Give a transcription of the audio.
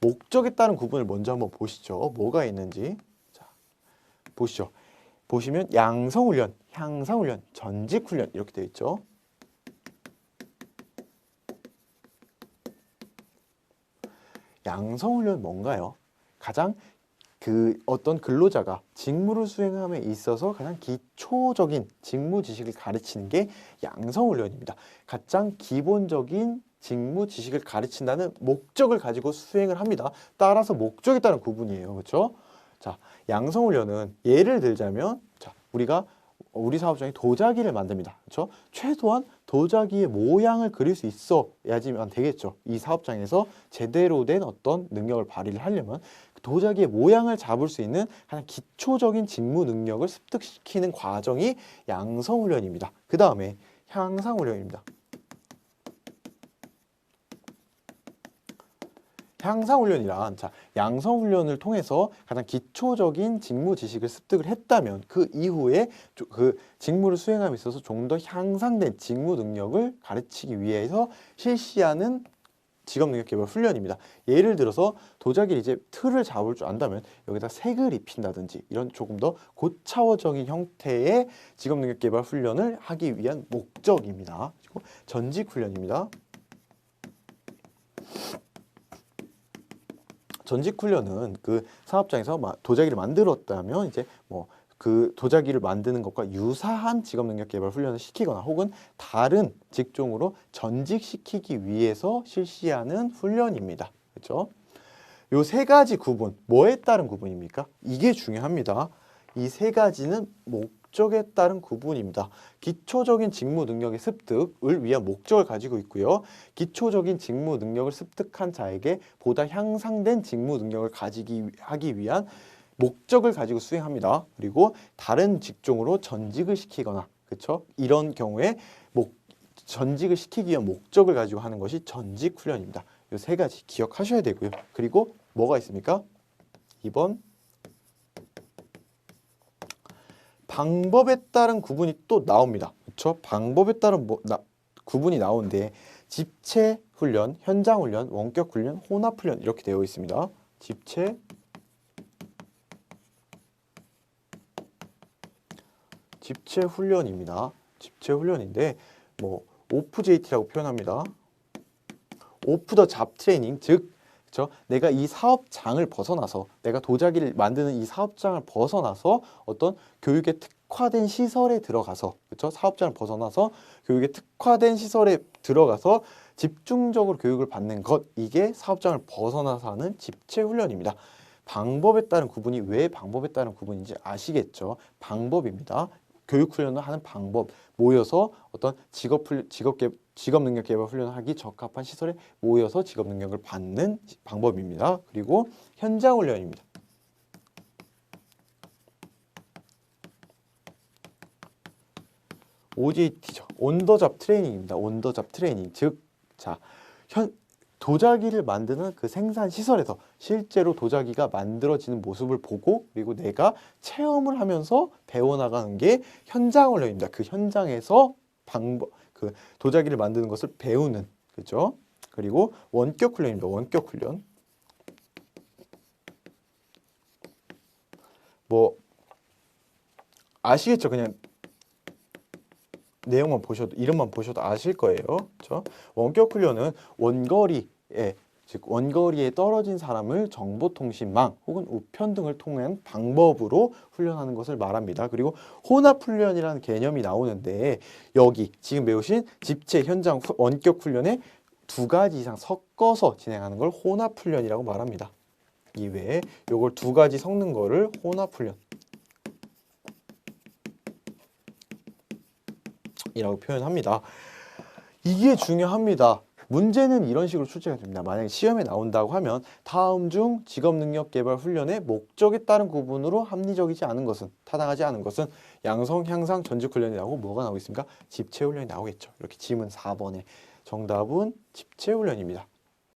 목적에 따른 구분을 먼저 한번 보시죠. 뭐가 있는지. 자, 보시죠. 보시면 양성훈련, 향상훈련, 전직훈련 이렇게 되어 있죠. 양성훈련 뭔가요? 가장 그 어떤 근로자가 직무를 수행함에 있어서 가장 기초적인 직무 지식을 가르치는 게 양성훈련입니다. 가장 기본적인 직무 지식을 가르친다는 목적을 가지고 수행을 합니다. 따라서 목적에 따른 구분이에요. 그렇죠? 자, 양성훈련은 예를 들자면 자, 우리가 우리 사업장에 도자기를 만듭니다. 그렇죠? 최소한 도자기의 모양을 그릴 수 있어야지만 되겠죠. 이 사업장에서 제대로 된 어떤 능력을 발휘를 하려면 도자기의 모양을 잡을 수 있는 가장 기초적인 직무 능력을 습득시키는 과정이 양성훈련입니다. 그 다음에 향상훈련입니다. 향상훈련이란 자 양성훈련을 통해서 가장 기초적인 직무 지식을 습득을 했다면 그 이후에 조- 그 직무를 수행함에 있어서 좀 더 향상된 직무 능력을 가르치기 위해서 실시하는 직업능력개발 훈련입니다. 예를 들어서 도자기를 이제 틀을 잡을 줄 안다면 여기다 색을 입힌다든지 이런 조금 더 고차원적인 형태의 직업능력개발 훈련을 하기 위한 목적입니다. 그리고 전직 훈련입니다. 전직 훈련은 그 사업장에서 마- 도자기를 만들었다면 이제 뭐 그 도자기를 만드는 것과 유사한 직업 능력 개발 훈련을 시키거나 혹은 다른 직종으로 전직시키기 위해서 실시하는 훈련입니다. 그렇죠? 요 세 가지 구분 뭐에 따른 구분입니까? 이게 중요합니다. 이 세 가지는 목 적에 따른 구분입니다. 기초적인 직무 능력의 습득을 위한 목적을 가지고 있고요. 기초적인 직무 능력을 습득한 자에게 보다 향상된 직무 능력을 가지기 위- 하기 위한 목적을 가지고 수행합니다. 그리고 다른 직종으로 전직을 시키거나 그렇죠? 이런 경우에 목 전직을 시키기 위한 목적을 가지고 하는 것이 전직 훈련입니다. 이 세 가지 기억하셔야 되고요. 그리고 뭐가 있습니까? 2번 방법에 따른 구분이 또 나옵니다. 그렇죠? 방법에 따른 뭐, 나, 구분이 나오는데 집체 훈련, 현장 훈련, 원격 훈련, 혼합 훈련 이렇게 되어 있습니다. 집체 집체 훈련입니다. 집체 훈련인데 뭐 오프 JT라고 표현합니다. 오프 더 잡 트레이닝 즉 그렇죠? 내가 이 사업장을 벗어나서 내가 도자기를 만드는 이 사업장을 벗어나서 어떤 교육에 특화된 시설에 들어가서 그렇죠? 사업장을 벗어나서 교육에 특화된 시설에 들어가서 집중적으로 교육을 받는 것 이게 사업장을 벗어나서 하는 집체 훈련입니다. 방법에 따른 구분이 왜 방법에 따른 구분인지 아시겠죠? 방법입니다. 교육 훈련을 하는 방법 모여서 어떤 직업 훈 직업 개 직업 능력 개발 훈련을 하기 적합한 시설에 모여서 직업 능력을 받는 시- 방법입니다. 그리고 현장 훈련입니다. OJT죠. 온더잡 트레이닝입니다. 온더잡 트레이닝. 즉, 자, 현, 도자기를 만드는 그 생산 시설에서 실제로 도자기가 만들어지는 모습을 보고 그리고 내가 체험을 하면서 배워나가는 게 현장 훈련입니다. 그 현장에서 방법, 그 도자기를 만드는 것을 배우는, 그죠? 그리고 원격 훈련입니다. 원격 훈련. 뭐, 아시겠죠? 그냥 내용만 보셔도 이름만 보셔도 아실 거예요. 그렇죠? 원격 훈련은 원거리에 즉 원거리에 떨어진 사람을 정보통신망 혹은 우편 등을 통한 방법으로 훈련하는 것을 말합니다. 그리고 혼합 훈련이라는 개념이 나오는데 여기 지금 배우신 집체 현장 후- 원격 훈련에 두 가지 이상 섞어서 진행하는 걸 혼합 훈련이라고 말합니다. 이외에 요걸 두 가지 섞는 거를 혼합 훈련 이라고 표현합니다. 이게 중요합니다. 문제는 이런 식으로 출제가 됩니다. 만약에 시험에 나온다고 하면 다음 중 직업 능력 개발 훈련의 목적에 따른 구분으로 합리적이지 않은 것은 타당하지 않은 것은 양성 향상 전직 훈련이 나오고 뭐가 나오겠습니까? 집체 훈련이 나오겠죠. 이렇게 지문 4번에 정답은 집체 훈련입니다.